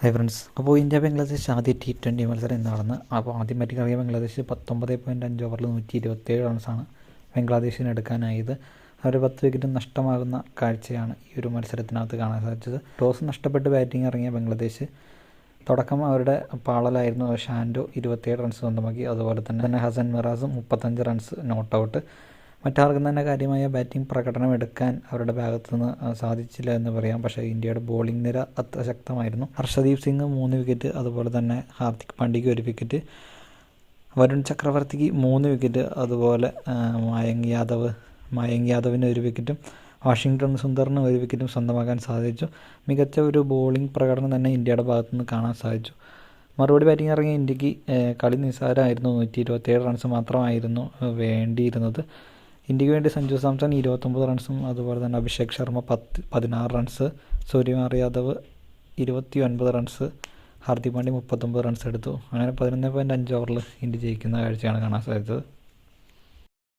Hi friends അപ്പോൾ India Bangladesh ആദ്യ T twenty മത്സരം ഇന്ന് നടന്ന്. അപ്പോൾ ആദ്യം ബാറ്റിംഗ് ഇറങ്ങിയ ബംഗ്ലാദേശ് പത്തൊമ്പത് പോയിന്റ് അഞ്ച് ഓവറിൽ നൂറ്റി ഇരുപത്തേഴ് റൺസാണ് ബംഗ്ലാദേശിന് എടുക്കാനായത്. അവർ പത്ത് വിക്കറ്റ് നഷ്ടമാകുന്ന കാഴ്ചയാണ് ഈ ഒരു മത്സരത്തിനകത്ത് കാണാൻ സാധിച്ചത്. ടോസ് നഷ്ടപ്പെട്ട് ബാറ്റിംഗ് ഇറങ്ങിയ ബംഗ്ലാദേശ് തുടക്കം അവരുടെ പാളലായിരുന്നു. ഷാൻഡോ ഇരുപത്തേഴ് റൺസ് സ്വന്തമാക്കി. അതുപോലെ തന്നെ ഹസൻ മിറാസും മുപ്പത്തഞ്ച് റൺസ് നോട്ട് ഔട്ട് മറ്റാർക്കും തന്നെ കാര്യമായ ബാറ്റിംഗ് പ്രകടനം എടുക്കാൻ അവരുടെ ഭാഗത്തു നിന്ന് സാധിച്ചില്ല എന്ന് പറയാം. പക്ഷേ ഇന്ത്യയുടെ ബോളിംഗ് നിര അത്ര ശക്തമായിരുന്നു. ഹർഷദീപ് സിംഗ് മൂന്ന് വിക്കറ്റ് അതുപോലെ തന്നെ ഹാർദിക് പാണ്ഡ്യയ്ക്ക് ഒരു വിക്കറ്റ് വരുൺ ചക്രവർത്തിക്ക് മൂന്ന് വിക്കറ്റ് അതുപോലെ മായങ്ക് യാദവ് മായങ്ക് യാദവിന് ഒരു വിക്കറ്റും വാഷിങ്ടൺ സുന്ദറിന് ഒരു വിക്കറ്റും സ്വന്തമാക്കാൻ സാധിച്ചു. മികച്ച ഒരു ബോളിംഗ് പ്രകടനം തന്നെ ഇന്ത്യയുടെ ഭാഗത്തു നിന്ന് കാണാൻ സാധിച്ചു. മറുപടി ബാറ്റിംഗ് ഇറങ്ങിയ ഇന്ത്യയ്ക്ക് കളി നിസ്സാരമായിരുന്നു. നൂറ്റി ഇരുപത്തേഴ് റൺസ് മാത്രമായിരുന്നു വേണ്ടിയിരുന്നത്. ഇന്ത്യയ്ക്ക് വേണ്ടി സഞ്ജു സാംസൺ ഇരുപത്തൊമ്പത് റൺസും അതുപോലെ തന്നെ അഭിഷേക് ശർമ്മ പത്ത് പതിനാറ് റൺസ് സൂര്യകുമാർ യാദവ് ഇരുപത്തി ഒൻപത് റൺസ് ഹാർദിക് പാണ്ഡ്യ മുപ്പത്തൊമ്പത് റൺസ് എടുത്തു. അങ്ങനെ പതിനൊന്ന് പോയിന്റ് അഞ്ച് ഓവറിൽ ഇന്ത്യ ജയിക്കുന്ന കാഴ്ചയാണ് കാണാൻ സാധിച്ചത്.